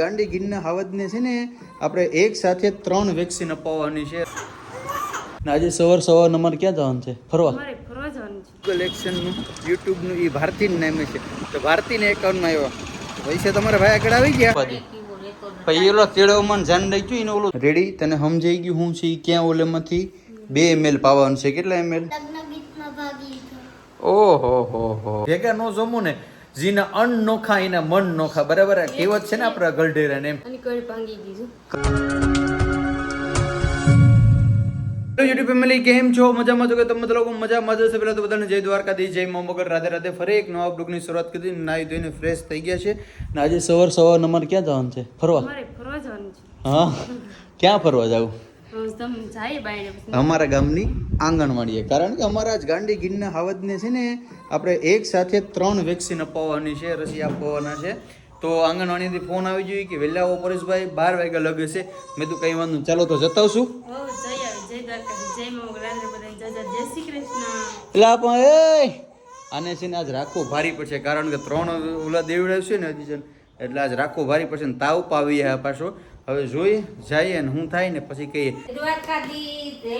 ગાંડી ગીરના હાવજને છે ને આપણે એક સાથે ત્રણ વેક્સિન અપાવવાની છે. ને આજે સવાર સવાર અમારે ક્યાં જવાનું છે? ફરવા? ગૂગલ એક્શનનું યુટ્યુબનું એ ભારતીને નામે છે. તો ભારતીને એકાઉન્ટમાં આવ્યા. પૈસા તમારા ભાઈ આગળ આવી ગયા? પછી ઓલો તેડવામાં ધ્યાન રાખજો એને ઓલું રેડી તને સમજાઈ ગયું હું છે ક્યાં ઓલેમાંથી? બે એમએલ પાવાનું છે કેટલા એમએલ ઓહો હો હો. ભેગા નો જમું ને જીના અન્ન નોખા એના મન નોખા બરાબર? આ કહેવત છે ને આપણા છું. હેલો યુટ્યુબ ફેમિલી કેમ છો? મજામાં છો કે તમે લોકો મજામાં જશે પહેલા તો બધાને જય દ્વારકાધીશ જય મા મગર. રાધે રાધે ફરી એક નવા બ્લોગની શરૂઆત કરી નાહી ધોઈને ફ્રેશ થઈ ગયા છે. ને આજે સવાર સવાર અમારે ક્યાં જવાનું છે? ફરવા? ફરવા જવાનું છે. હા? ક્યાં ફરવા જવું? અમારા ગામની આંગણવાડીએ. કારણ કે અમારા જ ગાંડી ગીરના હાવજને છે ને આપણે એક સાથે ત્રણ વેક્સિન અપાવવાની છે રસી આપવાના છે. તો આંગણવાડીથી ફોન આવી જોઈએ કે વહેલા આવો પરેશભાઈ બાર વાગ્યા લગે છે. મેં તો કઈ વાંધો ચાલો તો જતા આવશું હો જય આવે જય દ્વારકાધીશ જય મા રાત્રે બધા જય જય જય શ્રી કૃષ્ણ. એટલે આપણે એ આને છે ને આજ રાખવો ભારી પડશે કારણ કે ત્રણ ઓલા દેવડા છે ને હજી એટલે આજ રાખવો ભારી પડશે ને તાવ પાવી પાછો. હવે જોઈએ જઈએ ને હું થાય ને પછી કહીએ. જય જય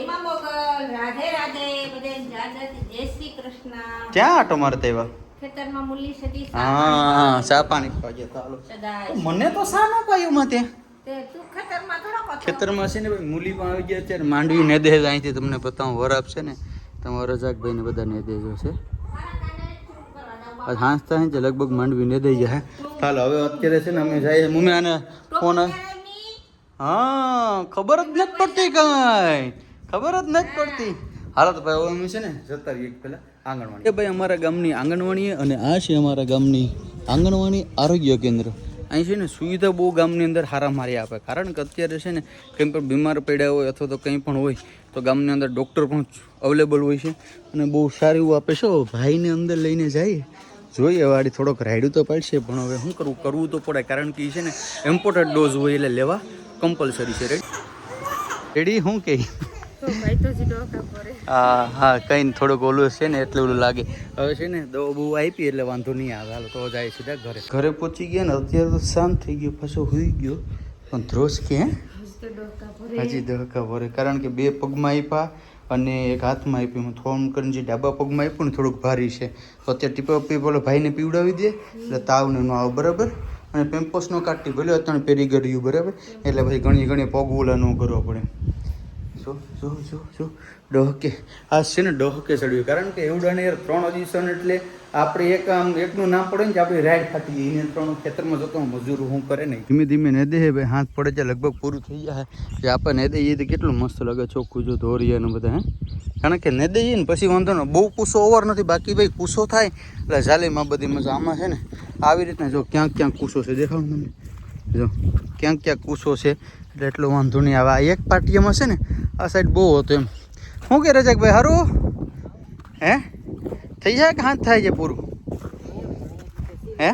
ક્યાં આટો મારે તેવા હા ચા પાણી પાજે ચાલો. મને તો સા ન પાયું માં ત્યાં? ખેતરમાં છે ને ભાઈ મૂલી આવી ગયા અત્યારે માંડવી ને દે અહીંથી તમને બતાવું વરાપ છે ને તમારો રજાકભાઈ ને બધા ને દેજો છે આજ હાંસ થાય છે લગભગ માંડવી ને દઈ જાય ચાલો હવે અત્યારે છે ને અમે જઈએ મમ્મી આને ફોન હા, ખબર જ નથી પડતી કઈ. ખબર જ નથી પડતી. હાલો તો ભાઈ અમે છે ને જતા રહીએ પેલા આંગણવાડી. એ ભાઈ અમારા ગામની આંગણવાડી અને આ છે અમારા ગામની આંગણવાડી આરોગ્ય કેન્દ્ર. અહીં છે ને સુવિધા બહુ ગામની અંદર હારા મારી આપે. કારણ કે અત્યારે છે ને કંઈ પણ બીમાર પડ્યા હોય અથવા તો કંઈ પણ હોય, તો ગામની અંદર ડૉક્ટર પણ અવેલેબલ હોય છે. અને બહુ સારું એવું આપે છે. ભાઈને અંદર લઈને જઈએ જોઈએ વાળી થોડોક રાયડું તો પડશે, પણ હવે શું કરવું કરવું તો પડે. કારણ કે એ છે ને ઇમ્પોર્ટેડ ડોઝ હોય એટલે લેવા. કમ્પલસરી છે રેડી રેડી શું પડે હા હા કંઈ થોડુંક ઓલું છે ને એટલે ઓલું લાગે. હવે છે ને દવા બહુ આપી એટલે વાંધો નહીં આવે. હાલ તો જાય સીધા ઘરે. ઘરે પહોંચી ગયા ને અત્યારે તો શાંત થઈ ગયો પાછો હોઈ ગયો. પણ ધ્રોસ કે? હજી દહકા ભરે. કારણ કે બે પગમાં આપ્યા અને એક હાથમાં આપ્યું હું થોડું કરીને જે ડાબા પગમાં આપ્યું ને થોડુંક ભારી છે. તો અત્યારે ટીપા પી બોલો ભાઈને પીવડાવી દે. એટલે તાવ ને ન આવે બરાબર? અને પેમ્પોસનો કાઢી ભલે અત્યારે પહેરી ગયું બરાબર? એટલે પછી ઘણી ઘણી પગ ઓલા ન કરવો પડે. જો જો ડહકે. આ છે ને ડોહકે ચડ્યું કારણ કે એવડાને યાર ત્રણ ઓડિશન એટલે આપણે એક આમ એકનું નામ પડે ને કે આપણી રાઈડ ખાતી એને ત્રણ ખેતરમાં જતો મજૂર હું કરે નહીં. ધીમે ધીમે ને દે ભાઈ, હાથ પડે છે, લગભગ પૂરું થઈ જાય. કે આપણને દે એ તો કેટલું મસ્ત લાગે, ચોખ્ખું જો ધોરીએ ને બધા, હે? કારણ કે ને દઈએ ને પછી વાંધો ને, બહુ કૂસો ઓવર નથી, બાકી ભાઈ કૂસો થાય. એટલે જાલીમાં બધી મજા. આમાં છે ને, આવી રીતના જો ક્યાંક ક્યાંક કૂસો છે. દેખાવ તમને જો, ક્યાંક ક્યાંક કૂસો છે. એટલે એટલો વાંધો નહીં. આવે આ એક પાટિયામાં છે ને આ સાઈડ બહુ હતો એમ. શું કે રજાકભાઈ હારું? હે? થઈ જાય કે હાથ થાય છે પૂરું? હે?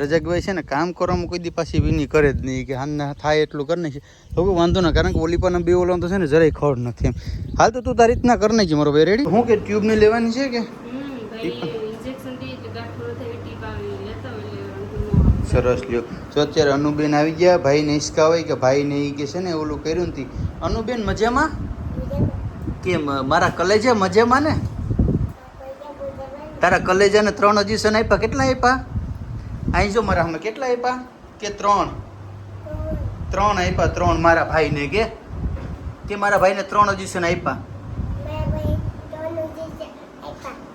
રજાકભાઈ છે ને કામ કરવામાં કોઈ દી પાછી વિની કરે જ નહીં કે હાને થાય એટલું કરી નાખી. તો કોઈ વાંધો ના કારણ કે ઓલી પણ બે ઓલા તો છે ને જરાય ખબર નથી એમ. હાલ તો તું તારી રીતના કરી નાખી મારો ભાઈ રેડી શું કે ટ્યુબની લેવાની છે કે હમ ભાઈ ઇન્જેક્શન દઈએ એટલે ગાંઠ પૂરો થાય ટીપ આવી લેતા હોય એટલે વાંધો ન આવે. સરસ લ્યો. જો અત્યારે અનુબેન આવી ગયા. ભાઈને હિસકા હોય કે ભાઈને એ કે છે ને ઓલું કર્યું નથી અનુબેન મજામાં? કેમ મારા કલેજા મજામાં ને? તારા કલેજાને ત્રણ હજીસન આપ્યા કેટલા આપ્યા અહીં જો મારા અમે કેટલા આપ્યા કે ત્રણ? ત્રણ આપ્યા ત્રણ મારા ભાઈને કે? કે મારા ભાઈને ત્રણ હજીસન આપ્યા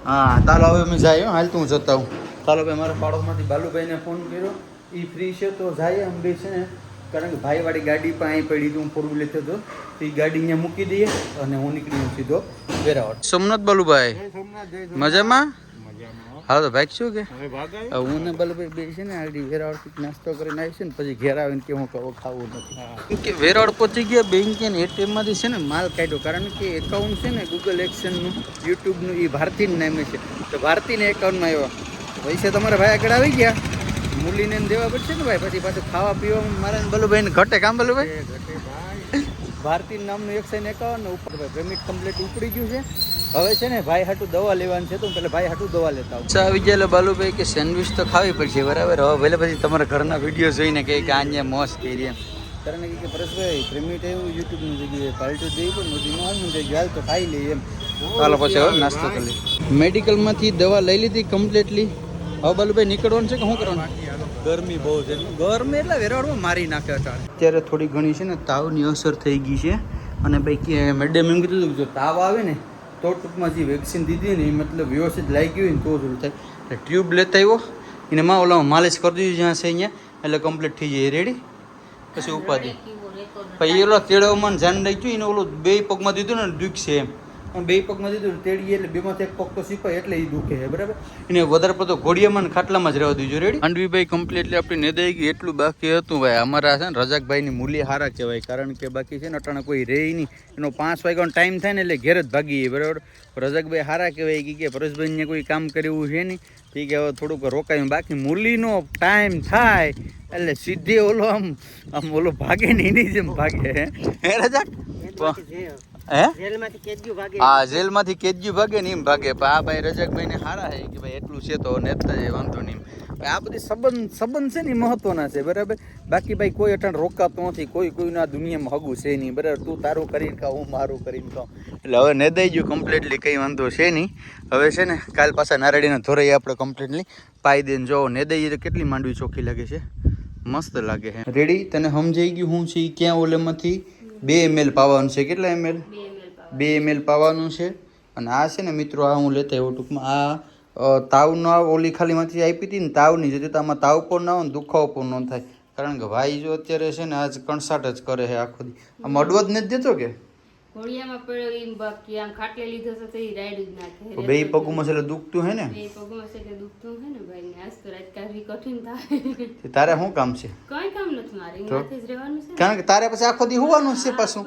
હા તારો હવે અમે જાય હો. હાલ તું જતા હું ચાલો ભાઈ મારા પાડોશમાંથી બાલુભાઈને ફોન કર્યો. એ ફ્રી છે તો જાય અંબે બે છે ને. કારણ કે ભાઈવાળી ગાડી પણ અહીં પડી હતી હું ફોર વ્હીલર તો એ ગાડી અહીંયા મૂકી દઈએ અને હું નીકળી હું સીધો વેરાવળ. સોમનાથ બાલુભાઈ. મજામાં? હા તો ભાઈ શું કે? હું ને બાલુભાઈ બે છે ને આડી વેરાવળથી નાસ્તો કરીને આવી છે ને પછી ઘેર આવીને કે હું કહું ખાવું નથી. કે વેરાવળ પહોંચી ગયા બેંક ને એટીએમમાંથી છે ને માલ કાઢ્યો. કારણ કે એકાઉન્ટ છે ને ગૂગલ એક્શનનું યુટ્યુબનું એ ભારતીને નામે છે. તો ભારતીને એકાઉન્ટમાં આવ્યા. પૈસા તમારા ભાઈ આગળ આવી ગયા. મૂલીને દેવા પડશે ને ભાઈ પછી પાછું ખાવા પીવામાં મારા ને બાલુભાઈને ઘટે કામ બાલુભાઈ? ભારતી નામનું એક ને એકાવન ને ઉપર. ભાઈ પેમેન્ટ કમ્પ્લીટ ઉપડી ગયું છે. હવે છે ને ભાઈ હાટું દવા લેવાની છે તો પેલા ભાઈ હાટું દવા લેતા આવું. આવી ગયા બાલુભાઈ કે સેન્ડવિચ તો ખાવી પડશે બરાબર? હવે ભલે પછી તમારા ઘરના વીડિયો જોઈને કહે કે અહીંયા મોસ કરી એમ. કારણ કે કે પરેશભાઈ પ્રેમિટ એવું યુટ્યુબની જગ્યાએ પાલટું જઈ પણ મોદી નો હાલ જઈ તો ખાઈ લઈએ એમ. ચાલો પછી હવે નાસ્તો કરી લઈએ. મેડિકલમાંથી દવા લઈ લીધી કમ્પ્લીટલી હવે બાલુભાઈ નીકળવાનું છે કે શું કરવાનું? ગરમી બહુ છે. ગરમી એટલે વેરાવળમાં મારી નાખે અટાણે. અત્યારે થોડી ઘણી છે ને તાવની અસર થઈ ગઈ છે. અને ભાઈ કે મેડમ એમ કીધું કે જો તાવ આવે ને તો ટૂંકમાં જે વેક્સિન દીધી ને એ મતલબ વ્યવસ્થિત લાગી હોય ને તો જ થાય. એટલે ટ્યુબ લેતા આવ્યો. એને માં ઓલા માલિશ કરી દીધી જ્યાં છે અહીંયા. એટલે કમ્પ્લીટ થઈ જાય. રેડી પછી ઉપાધિ. પછી ઓલો તેડવમાં ધ્યાન રાખ્યું એને ઓલું બે પગમાં દીધું ને દુઃખ છે એમ. પણ બે પગમાં દીધું તેડીએ એટલે બેમાંથી એક પગ તો સિપાય એટલે એ દુખે છે બરાબર? એને વધારે પડતો ઘોડિયામાં ખાટલામાં જ રહેવા દીધું રેડી અંડવીભાઈ કમ્પ્લીટલી આપણી નેદાઈ ગઈ એટલું બાકી હતું ભાઈ. અમારા છે ને રજાકભાઈની મૂલ્ય હારા કહેવાય કારણ કે બાકી છે ને અટાણે કોઈ રહે નહીં. એનો પાંચ વાગ્યાનો ટાઈમ થાય ને એટલે ઘેર જ ભાગી બરાબર? રજાકભાઈ હારા કહેવાય કે કે પરેશભાઈને કોઈ કામ કર્યું છે નહીં. ઠીક કે હવે થોડુંક રોકાયું. બાકી મૂલીનો ટાઈમ થાય એટલે સીધે ઓલો આમ આમ ઓલો ભાગે નહીં જેમ ભાગે હે? રજાક? હે? હા જેલમાંથી કેદજી ભાગે ને એમ ભાગે. પણ આ ભાઈ રજકભાઈ ને સારા છે કે ભાઈ એટલું છે તો નેતા એ વાંધો નહીં આ બધી સંબંધ સંબંધ છે ને મહત્વના છે બરાબર? બાકી ભાઈ કોઈ અટણ રોકાતો નથી કોઈ કોઈના દુનિયામાં હગું છે નહીં બરાબર? તું તારું કરીને ખાવ હું મારું કરીને ખાઉં એટલે હવે નેદાઈ ગયું કમ્પ્લીટલી કંઈ વાંધો છે નહીં. હવે છે ને કાલ પાછા નારડીને ધોરાઈ આપણે કમ્પ્લીટલી પાઈ દઈને જો નેદાઈએ તો કેટલી માંડવી ચોખ્ખી લાગે છે? મસ્ત લાગે છે. રેડી તને સમજાઈ ગયું હું છે ક્યાં ઓલેમાંથી? બે એમએલ પાવાનું છે. કેટલા એમએલ બે એમએલ પાવાનું છે. અને આ છે ને મિત્રો આ હું લેતા આવ્યો ટૂંકમાં. આ તાવના ઓલી ખાલીમાંથી આપી હતી ને તાવની જતી તો આમાં તાવ પણ ના હોય ને દુખાવો પણ ન થાય. કારણ કે ભાઈ જો અત્યારે છે ને આજ કણસાટ જ કરે છે આખો દી. આમ અડવો જ નથી દેતો કે? ઘોડિયામાં પડ્યો એમ બાકી આમ ખાટલે લીધો તો ઈ રાઈડ જ નાખે. બે પગમાં એટલે દુખતું હે ને? બે પગમાં એટલે દુખતું હે ને ભાઈ ને આજ તો રાત કાઢવી કઠિન થાય. તારે શું કામ છે? કઈ કામ નથી મારે તો? જ રહેવાનું છે કારણ કે તારે પછી આખો દી હોવાનું છે પાછું.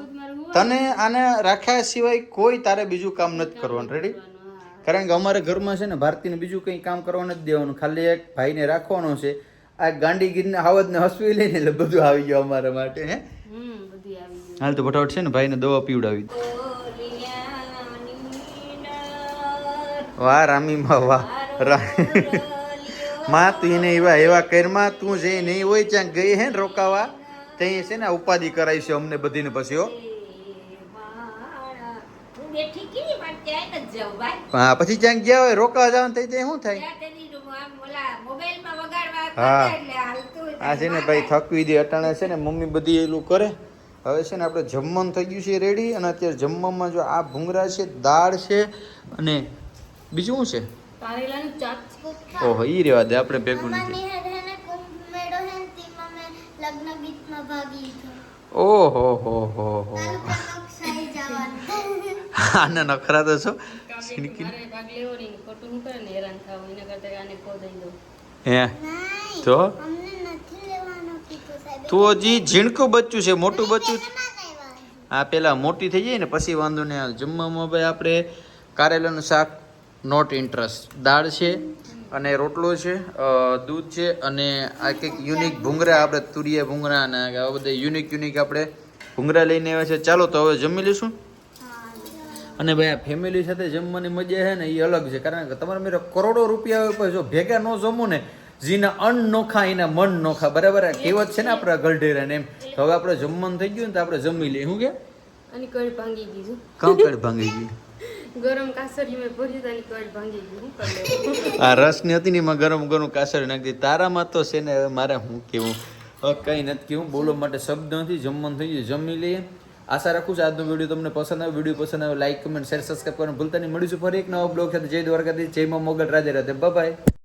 તને આને રાખ્યા સિવાય કોઈ તારે બીજું કામ નથી કરવાનું રેડી કારણ કે અમારે ઘરમાં છે ને ભારતીને બીજું કંઈ કામ કરવા નથી દેવાનું. ખાલી એક ભાઈને રાખવાનો છે. આ ગાંડીગીરને હાવજને હસવી લઈને એટલે બધું આવી ગયું અમારા માટે હે? હાલ તો ફટાફટ છે ને ભાઈને દવા પીવડાવી વાહ, રામીમાં વાહ. માં તું એને એવા એવા કરમાં તું જે નહીં હોય ત્યાં ગઈ હે ને રોકાવા, ત્યાં છે ને ઉપાધિ કરાવી છે અમને બધીને પછી, હો. હું હા પછી જ્યાં ગયા હોય, રોકાવા જવાનું થઈ જાય શું થાય? ત્યાં હા. આ છે ને ભાઈ થકવી દે, અટાણે છે ને મમ્મી બધી એલું કરે. હવે છે ને આપણે જમવાનું થઈ ગયું છે રેડી અને અત્યારે જમવામાં જો આ ભૂંગરા છે દાળ છે અને બીજું શું છે? ઓહો એ રેવા દે આપણે ભેગું નથી. ઓહો હો હો હો. આને નખરા તો છો. હે? તો અમને નથી લેવાનો કીધું સાહેબ તો હજી ઝીણકું બચ્ચું છે મોટું બચ્ચું. આ પેલા મોટી થઈ જાય ને પછી વાંધો નહીં આવે જમવામાં ભાઈ આપણે કારેલાનું શાક નોટ ઇન્ટરેસ્ટ દાળ છે અને રોટલો છે દૂધ છે અને આ કંઈક યુનિક ભૂંગળા આપણે તુરિયા ભૂંગળા અને આવા બધા યુનિક યુનિક આપણે ભૂંગરા લઈને આવ્યા છે. ચાલો તો હવે જમી લઈશું. અને ભાઈ આ ફેમિલી સાથે જમવાની મજા છે ને એ અલગ છે. કારણ કે તમારે મેરે કરોડો રૂપિયા જો ભેગા ન જમો ને જીના અન્ન નોખા એના મન નોખા બરાબર? આ કહેવત છે ને આપણા ગલઢેરાને એમ. તો હવે આપણે જમવાનું થઈ ગયું ને તો આપણે જમી લઈએ. શું કે? અને ભાંગી કાં ગઈ ગરમ કાસરી મેં તાની ભાંગી ગયું. આ રસની હતી ને એમાં ગરમ ગરમ કાસર નાખી તારામાં તો છે ને હવે મારે હું કેવું કંઈ નથી કેવું બોલવા માટે શબ્દ નથી. જમવાનું થઈ ગયું. જમી લઈએ. આશા રાખું છું આજનો વીડિયો તમને પસંદ આવ્યો. વીડિયો પસંદ આવ્યો લાઈક કમેન્ટ શેર સબસ્ક્રાઈબ કરવાનું ભૂલતા નહીં. મળીશું ફરી એક નવો બ્લોગ સાથે. જય દ્વારકાથી જય માં મોગલ. રાધે રાધે. બાય